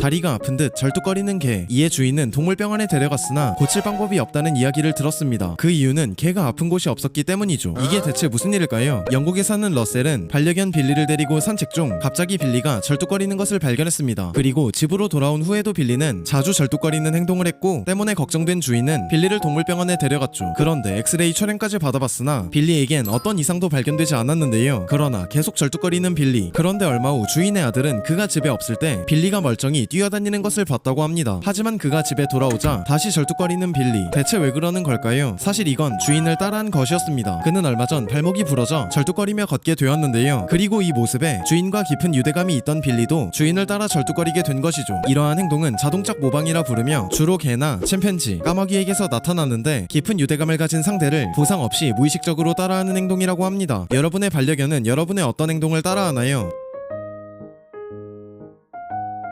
다리가 아픈 듯 절뚝거리는 개. 이에 주인은 동물병원에 데려갔으나 고칠 방법이 없다는 이야기를 들었습니다. 그 이유는 개가 아픈 곳이 없었기 때문이죠. 이게 대체 무슨 일일까요? 영국에 사는 러셀은 반려견 빌리를 데리고 산책 중 갑자기 빌리가 절뚝거리는 것을 발견했습니다. 그리고 집으로 돌아온 후에도 빌리는 자주 절뚝거리는 행동을 했고 때문에 걱정된 주인은 빌리를 동물병원에 데려갔죠. 그런데 엑스레이 촬영까지 받아봤으나 빌리에겐 어떤 이상도 발견되지 않았는데요. 그러나 계속 절뚝거리는 빌리. 그런데 얼마 후 주인의 아들은 그가 집에 없을 때 빌리가 멀쩡히 뛰어다니는 것을 봤다고 합니다. 하지만 그가 집에 돌아오자 다시 절뚝거리는 빌리. 대체 왜 그러는 걸까요? 사실 이건 주인을 따라한 것이었습니다. 그는 얼마 전 발목이 부러져 절뚝거리며 걷게 되었는데요. 그리고 이 모습에 주인과 깊은 유대감이 있던 빌리도 주인을 따라 절뚝거리게 된 것이죠. 이러한 행동은 자동적 모방이라 부르며 주로 개나 침팬지, 까마귀에게서 나타나는데 깊은 유대감을 가진 상대를 보상 없이 무의식적으로 따라하는 행동이라고 합니다. 여러분의 반려견은 여러분의 어떤 행동을 따라하나요?